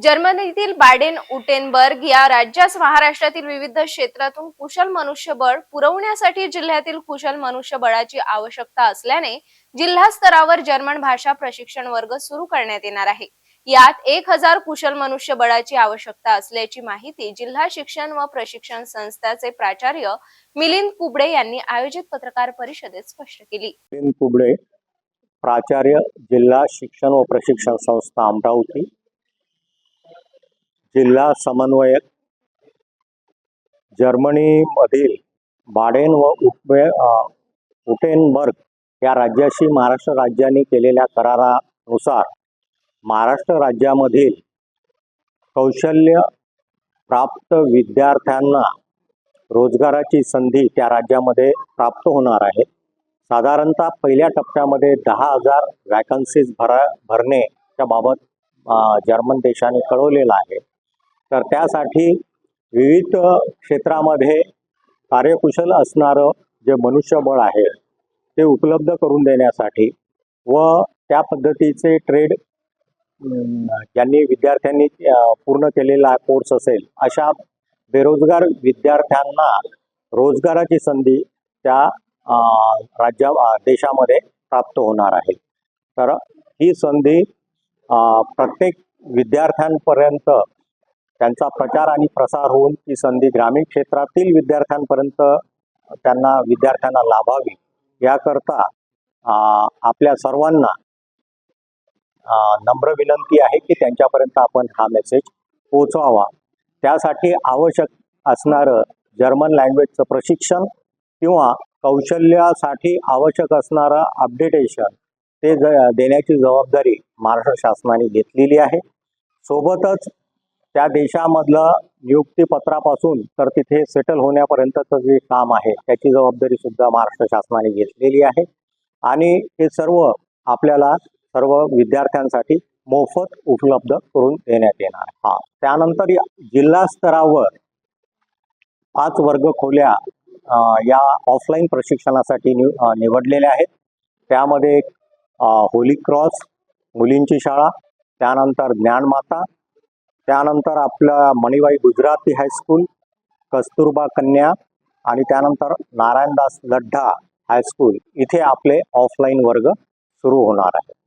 जर्मनीतील बाडेन उटेनबर्ग या राज्यास महाराष्ट्रातील विविध क्षेत्रातून कुशल मनुष्यबळ पुरवण्यासाठी जिल्ह्यातील कुशल मनुष्यबळाची आवश्यकता असल्याने जिल्हा स्तरावर जर्मन भाषा प्रशिक्षण वर्ग सुरू करण्यात येणार आहे. यात एक हजार कुशल मनुष्यबळाची आवश्यकता असल्याची माहिती जिल्हा शिक्षण व प्रशिक्षण संस्थाचे प्राचार्य मिलिंद कुबडे यांनी आयोजित पत्रकार परिषदेत स्पष्ट केली. मिलिंद कुबडे प्राचार्य जिल्हा शिक्षण व प्रशिक्षण संस्था अमरावती जिल्हा समन्वयक. जर्मनीमधील बाडेन व उटबे उटेनबर्ग या राज्याशी महाराष्ट्र राज्याने केलेल्या करारानुसार महाराष्ट्र राज्यामधील कौशल्य प्राप्त विद्यार्थ्यांना रोजगाराची संधी त्या राज्यामध्ये प्राप्त होणार आहे. साधारणतः पहिल्या टप्प्यामध्ये दहा हजार वॅकन्सीज भरा भरणे बाबत जर्मन देशाने कळवलेलं आहे. तर त्यासाठी विविध क्षेत्रामध्ये कार्यकुशल असणारं जे मनुष्यबळ आहे ते उपलब्ध करून देण्यासाठी व त्या पद्धतीचे ट्रेड ज्यांनी विद्यार्थ्यांनी पूर्ण केलेला कोर्स असेल अशा बेरोजगार विद्यार्थ्यांना रोजगाराची संधी त्या राज्या देशामध्ये प्राप्त होणार आहे. तर ही संधी प्रत्येक विद्यार्थ्यांपर्यंत त्यांचा प्रचार आणि प्रसार होऊन ती संधी ग्रामीण क्षेत्रातील विद्यार्थ्यांपर्यंत त्यांना विद्यार्थ्यांना लाभावी. याकरता आपल्या सर्वांना नम्र विनंती आहे की त्यांच्यापर्यंत आपण हा मेसेज पोचवावा त्यासाठी आवश्यक असणारं जर्मन लँग्वेजचं प्रशिक्षण किंवा कौशल्यासाठी आवश्यक असणारं अपडेटेशन ते ज देण्याची जबाबदारी महाराष्ट्र शासनाने घेतलेली आहे. सोबतच त्या देशामधलं नियुक्तीपत्रापासून तर तिथे सेटल होण्यापर्यंतचं जे काम आहे त्याची जबाबदारी सुद्धा महाराष्ट्र शासनाने घेतलेली आहे. आणि हे सर्व आपल्याला सर्व विद्यार्थ्यांसाठी मोफत उपलब्ध करून देण्यात येणार. हा. त्यानंतर जिल्हा स्तरावर पाच वर्ग खोल्या या ऑफलाईन प्रशिक्षणासाठी नि निवडलेल्या आहेत. त्यामध्ये होली क्रॉस मुलींची शाळा त्यानंतर ज्ञानमाता त्यानंतर आपलं मणिबाई गुजराती हायस्कूल कस्तुरबा कन्या आणि त्यानंतर नारायणदास लड्ढा हायस्कूल इथे आपले ऑफलाईन वर्ग सुरू होणार आहे